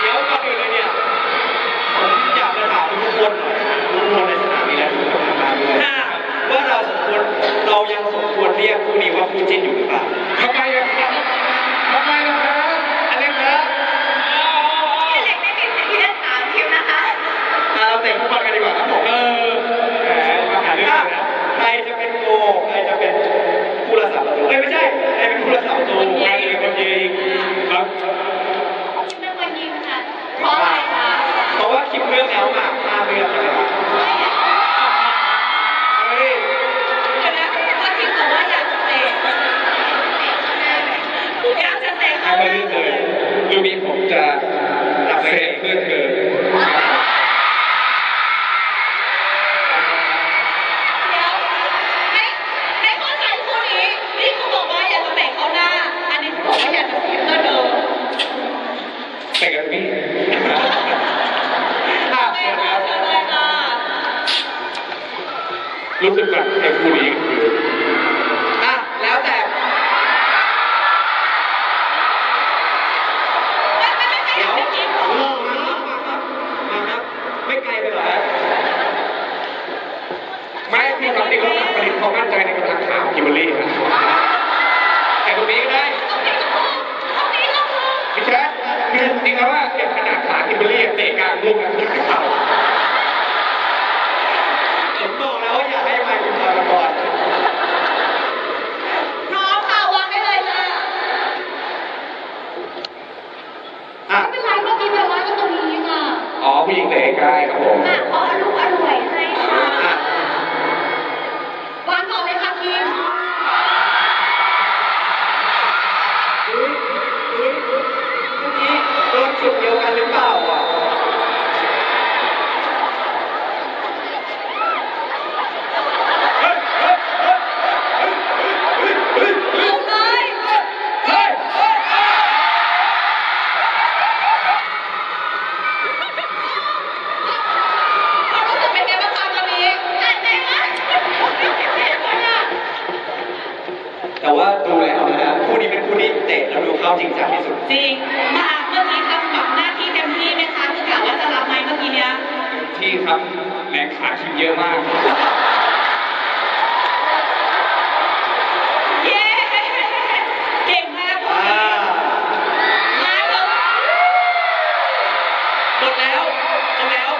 เดี๋ยวก่อนเลยเนี่ยผมอยากจะถามทุกคนทุกคนในสนานีและทุกาว่าเราสมควเรายังสมควรเรียกคู่นี้ว่าคู่จิ้นอยู่หรือเปล่า ทำไมอะ อยากจะแต่งถ้าไม่ได้เลยลูกนี้ผมจะตับเซฟเพื่อนเกิเดี๋ยวให้ให้พ่อชายคู่นี้นี่คุณบอกว่าอยากแต่งเขาหน้า อันนี้คุณม่อยากจะพื่อนเดิแต่กัมีรู้สึกแบบไอ้คู่นี้คือ ไม่ไกลไปเหรอไม่พี่ตอนนี้เขาสั่งผลิตความั่นใจในกระถางขาวกิมเบอรี่นะแต่ตรงนี้ก็ได้ไม่ใช่คือจริงๆแล้วว่าอย่าขนาดขากิมเบอรี่เตะกลางมุกอะ อ๋อผู้หญิงเตะใกล้ครับผมอะขออรุณอร่วยให้ค่ะ อะ วางก่อนเลยค่ะคิม อุ๊ยอุ๊ยเมื่อกี้โดนจุดเดียวกันหรือเปล่าอะ เอาเลย เฮ้ย ความรู้สึกเป็นไงบ้างคะตอนนี้ใจเต้นมากเจ็บคนอะ แต่ ว่าดูแล้วนะฮะคู่นี้เป็นคู่ที่เตะแล้วดูเข้าจริงจังที่สุด จริงมาเมื่อกี้ทำแบบหน้าที่เต็มที่ไหมคะคือกะว่าจะรับไหมเมื่อกี้เนี้ยที่ครับแรงขาคิมเยอะมากเย้เก่งมากอ่ามาเถอะหมดแล้วหมดแล้ว